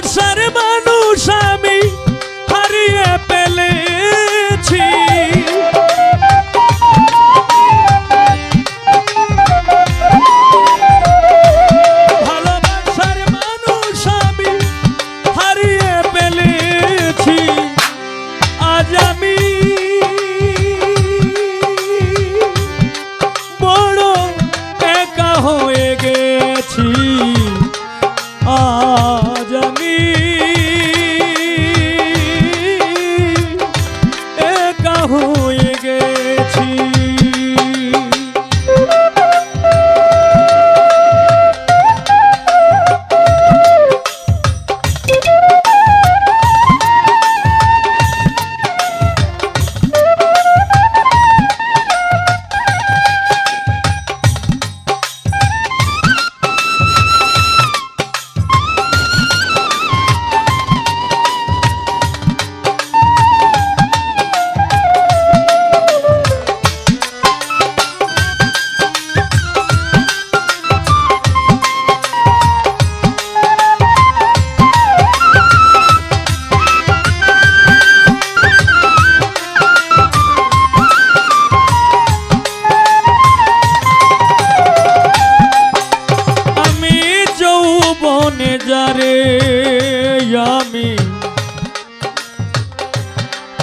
ভালোবাসার মানুষ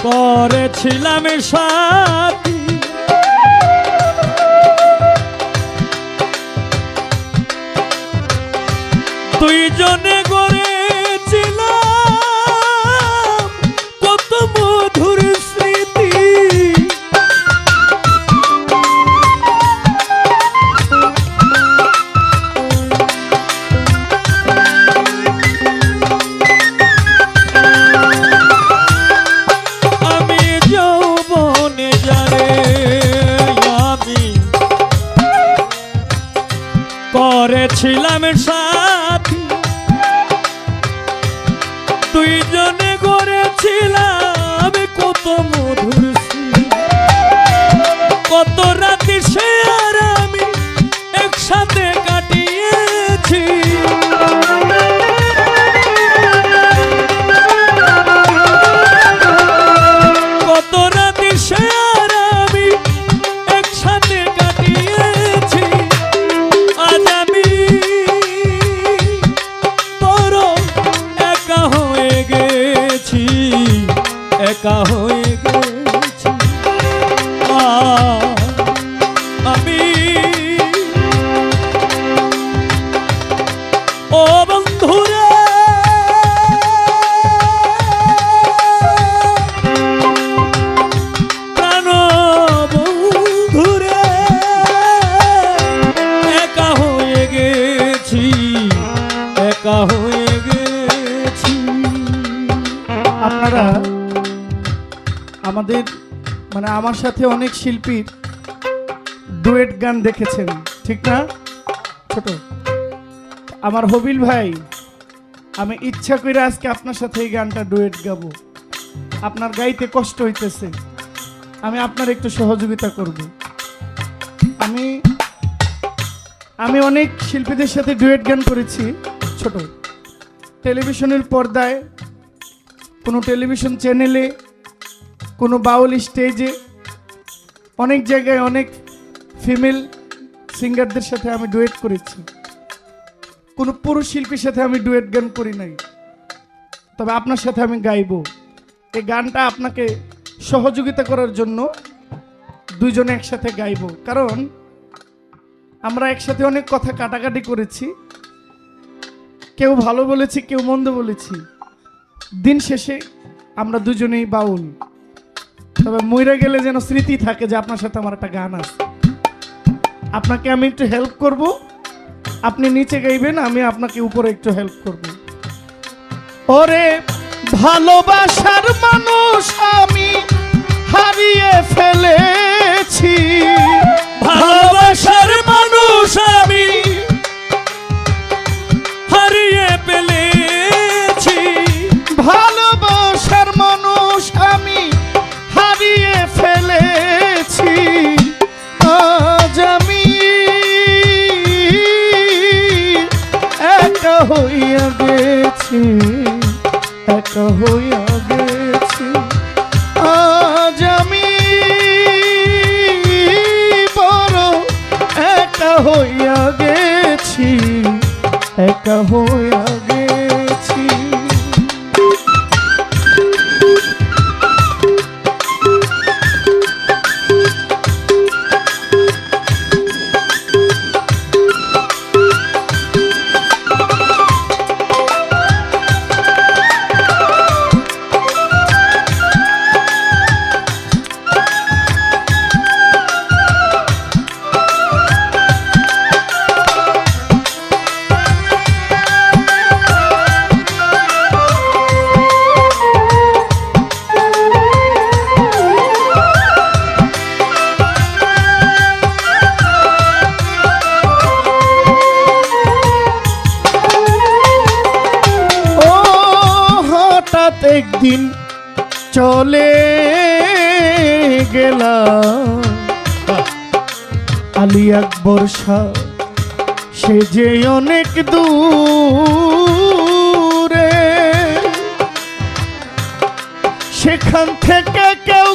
করেছিলাম সাথী। দুইজনে গড়েছিলাম কত রাতি সে আর আমি একসাথে কাটিয়েছি। কত রাতি সে আর আমি একসাথে কাটিয়েছি। আজ আমি বড় একা হয়ে গেছি, একা আমাদের মানে আমার সাথে অনেক শিল্পীর ডুয়েট গান দেখেছেন, ঠিক না? ছোট। আমার হবিল ভাই, আমি ইচ্ছা করে আজকে আপনার সাথে এই গানটা ডুয়েট গাবো। আপনার গাইতে কষ্ট হইতেছে। আমি আপনার একটু সহযোগিতা করব। আমি আমি অনেক শিল্পীদের সাথে ডুয়েট গান করেছি, ছোট। টেলিভিশনের পর্দায়, কোনো টেলিভিশন চ্যানেলে কোনো বাউল স্টেজে অনেক জায়গায় অনেক ফিমেল সিঙ্গারদের সাথে আমি ডুয়েট করেছি। কোনো পুরুষ শিল্পীর সাথে আমি ডুয়েট গান করি নাই। তবে আপনার সাথে আমি গাইবো। এই গানটা আপনাকে সহযোগিতা করার জন্য দুইজনে একসাথে গাইব। কারণ আমরা একসাথে অনেক কথা কাটাকাটি করেছি। কেউ ভালো বলেছি, কেউ মন্দ বলেছি। দিন শেষে আমরা দুজনেই বাউল। তবে মইরা গেলে যেন স্মৃতি থাকে যে আপনার সাথে আমার একটা গান আছে। আপনাকে আমি একটু হেল্প করব। আপনি নিচে গাইবেন, আমি আপনাকে উপরে একটু হেল্প করব। ওরে, ভালোবাসার মানুষ আমি হারিয়ে ফেলেছি। ভালোবাসার মানুষ আমি একটা হইয়া একদিন চলে গেলাম। আলী আকবর শাহ সে যে অনেক দূরে। সেখান থেকে কেউ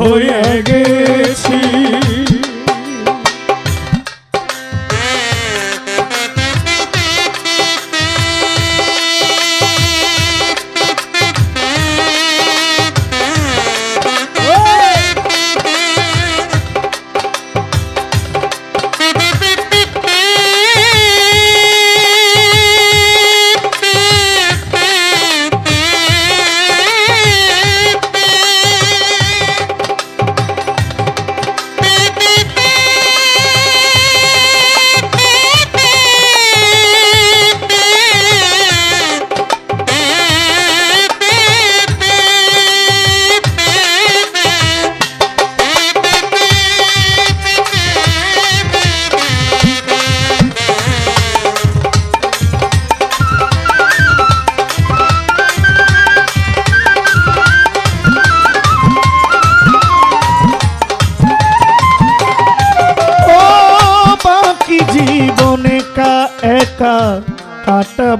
হয়ে গে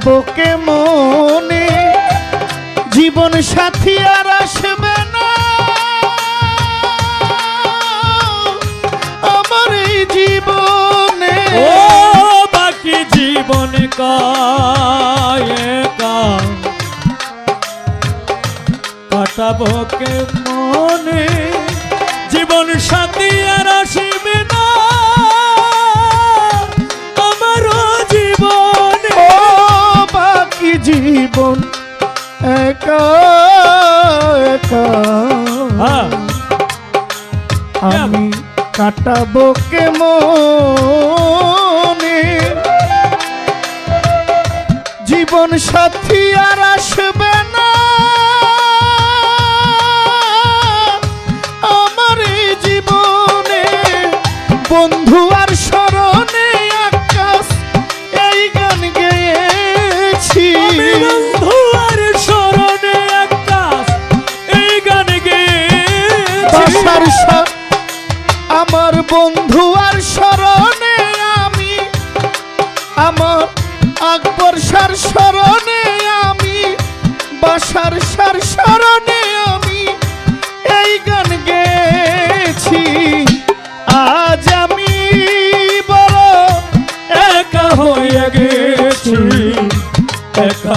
বুকে মনে জীবন সাথী আর আসবে না। আমার এই জীবনে বাকি জীবন কাটাবো কে মনে জীবন সাথী আর আসবে জীবন একা একা। হ্যাঁ। আমি কাটাবো কেমনে? জীবন সাথী আর আসবে না। আমার জীবনে বন্ধু